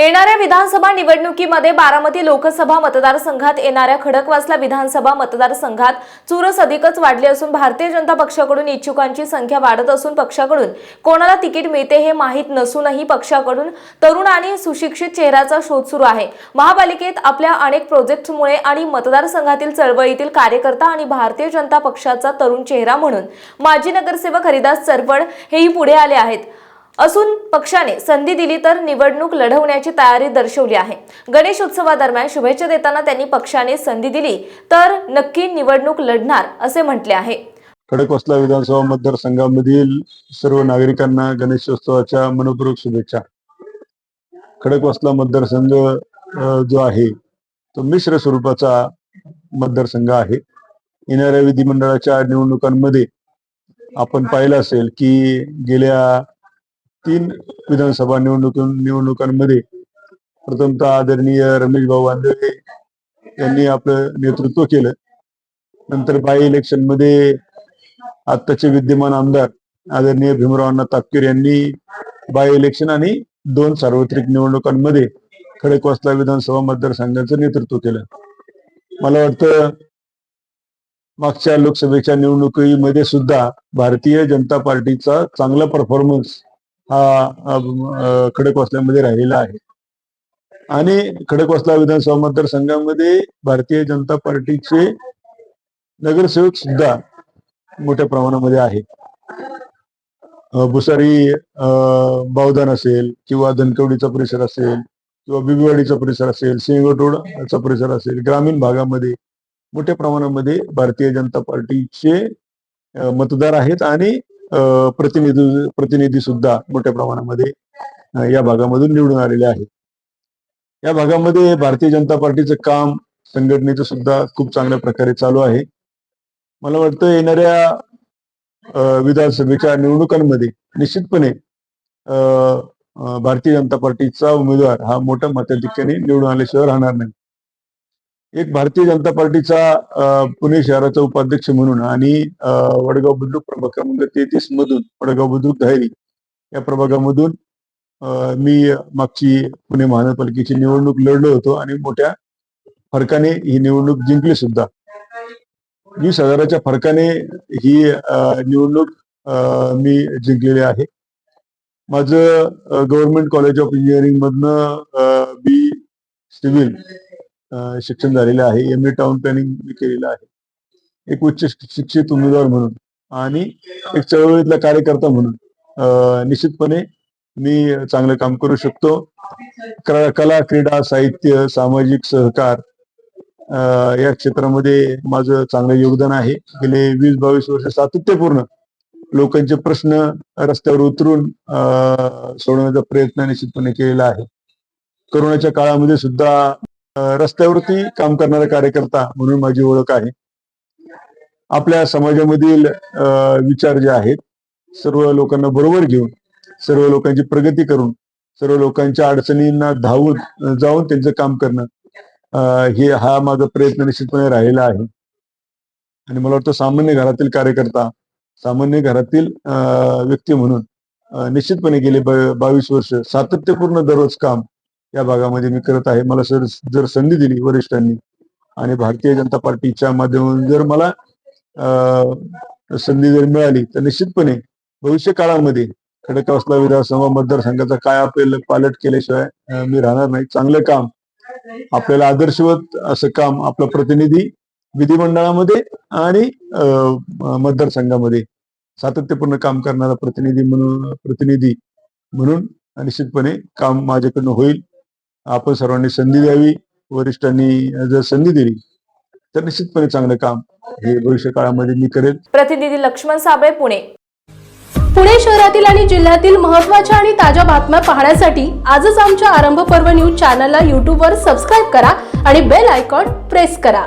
येणाऱ्या विधानसभा निवडणुकीमध्ये बारामती लोकसभा मतदारसंघात येणाऱ्या खडकवासला विधानसभा मतदारसंघात चुरस अधिकच वाढली असून भारतीय जनता पक्षाकडून इच्छुकांची संख्या वाढत असून पक्षाकडून कोणाला तिकीट मिळते हे माहीत नसूनही पक्षाकडून तरुण आणि सुशिक्षित चेहऱ्याचा शोध सुरू आहे. महापालिकेत आपल्या अनेक प्रोजेक्टमुळे आणि मतदारसंघातील चळवळीतील कार्यकर्ता आणि भारतीय जनता पक्षाचा तरुण चेहरा म्हणून माजी नगरसेवक हरिदास चरवड हेही पुढे आले आहेत. असून पक्षाने संधी दिली तर निवडणूक लढवण्याची तयारी दर्शवली आहे. गणेश उत्सवादरम्यान शुभेच्छा देताना त्यांनी पक्षाने संधी दिली तर नक्की निवडणूक लढणार असे म्हटले आहे. खडकवासला विधानसभा मतदारसंघामधील सर्व नागरिकांना गणेशोत्सवाच्या मनपूर्वक शुभेच्छा. खडकवासला मतदारसंघ जो आहे तो मिश्र स्वरूपाचा मतदारसंघ आहे. येणाऱ्या विधिमंडळाच्या निवडणुकांमध्ये आपण पाहिलं असेल की गेल्या तीन विधानसभा निवडणुकी निवडणुकांमध्ये प्रथमतः आदरणीय रमेश भाऊ आंधळे यांनी आपलं नेतृत्व केलं. नंतर बाय इलेक्शनमध्ये आत्ताचे विद्यमान आमदार आदरणीय भीमरावांना तापकीर यांनी बाय इलेक्शन आणि दोन सार्वत्रिक निवडणुकांमध्ये खडकवासला विधानसभा मतदारसंघाचं नेतृत्व केलं. मला वाटतं मागच्या लोकसभेच्या निवडणुकीमध्ये सुद्धा भारतीय जनता पार्टीचा चांगला परफॉर्मन्स हा खडकवासल्यामध्ये राहिलेला आहे. आणि खडकवासला विधानसभा मतदारसंघामध्ये भारतीय जनता पार्टीचे नगरसेवक सुद्धा मोठ्या प्रमाणामध्ये आहे भुसारी बावधान असेल किंवा धनकवडीचा परिसर असेल किंवा बिबीवाडीचा परिसर असेल सिंगटोडचा परिसर असेल ग्रामीण भागामध्ये मोठ्या प्रमाणामध्ये भारतीय जनता पार्टीचे मतदार आहेत आणि प्रतिनिधी प्रतिनिधी सुद्धा मोठ्या प्रमाणामध्ये या भागामधून निवडून आलेले आहेत. या भागामध्ये भारतीय जनता पार्टीचं काम संघटनेचं सुद्धा खूप चांगल्या प्रकारे चालू आहे. मला वाटतं येणाऱ्या विधानसभेच्या निवडणुकांमध्ये निश्चितपणे भारतीय जनता पार्टीचा उमेदवार हा मोठ्या मताधिक्याने निवडून आल्याशिवाय राहणार नाही. एक भारतीय जनता पार्टीचा पुणे शहराचा उपाध्यक्ष म्हणून आणि वडगाव बुद्रुक प्रभाग क्रमांक तेहतीस मधून वडगाव बुद्रुक धायरी या प्रभागामधून मी मागची पुणे महानगरपालिकेची निवडणूक लढलो होतो आणि मोठ्या फरकाने ही निवडणूक जिंकली सुद्धा. वीस हजाराच्या फरकाने ही निवडणूक मी जिंकलेली आहे. माझं गव्हर्नमेंट कॉलेज ऑफ इंजिनिअरिंग मधनं बी सिव्हिल शिक्षण झालेलं आहे. एम ए टाउन प्लॅनिंग मी केलेलं आहे. एक उच्च शिक्षित उमेदवार म्हणून आणि एक चळवळीतला कार्यकर्ता म्हणून. निश्चितपणे मी चांगलं काम करू शकतो. कला क्रीडा साहित्य सामाजिक सहकार या क्षेत्रामध्ये माझं चांगलं योगदान आहे. गेले वीस बावीस वर्ष सातत्यपूर्ण लोकांचे प्रश्न रस्त्यावर उतरून सोडवण्याचा प्रयत्न निश्चितपणे केलेला आहे. कोरोनाच्या काळामध्ये सुद्धा रस्त्यावरती काम करणारा कार्यकर्ता म्हणून माझी ओळख आहे. आपल्या समाजामधील विचार जे आहेत सर्व लोकांना बरोबर घेऊन सर्व लोकांची प्रगती करून सर्व लोकांच्या अडचणींना धावून जाऊन त्यांचं काम करणं हे हा माझा प्रयत्न निश्चितपणे राहिला आहे. आणि मला वाटतं सामान्य घरातील कार्यकर्ता सामान्य घरातील व्यक्ती म्हणून निश्चितपणे गेले बावीस वर्ष सातत्यपूर्ण दररोज काम या भागामध्ये मी करत आहे. मला सर जर संधी दिली वरिष्ठांनी आणि भारतीय जनता पार्टीच्या माध्यमातून जर मला संधी जर मिळाली तर निश्चितपणे भविष्य काळामध्ये खडकवासला विधानसभा मतदारसंघाचा काय आपल्याला पालट केल्याशिवाय मी राहणार नाही. चांगलं काम आपल्याला आदर्शवत असं काम आपला प्रतिनिधी विधिमंडळामध्ये आणि मतदारसंघामध्ये सातत्यपूर्ण काम करणारा प्रतिनिधी म्हणून प्रतिनिधी म्हणून निश्चितपणे काम माझ्याकडनं होईल. आपण सर्वांनी संधी द्यावी. वरिष्ठांनी जर संधी दिली तर निश्चितपणे चांगलं काम हे भविष्य काळामध्ये मी करेल. प्रतिनिधी लक्ष्मण साबळे पुणे. पुणे शहरातील आणि जिल्ह्यातील महत्त्वाच्या आणि ताज्या बातम्या पाहण्यासाठी आजच आमच्या आरंभ पर्व न्यूज चॅनलला यूट्यूबवर सबस्क्राईब करा आणि बेल आयकॉन प्रेस करा.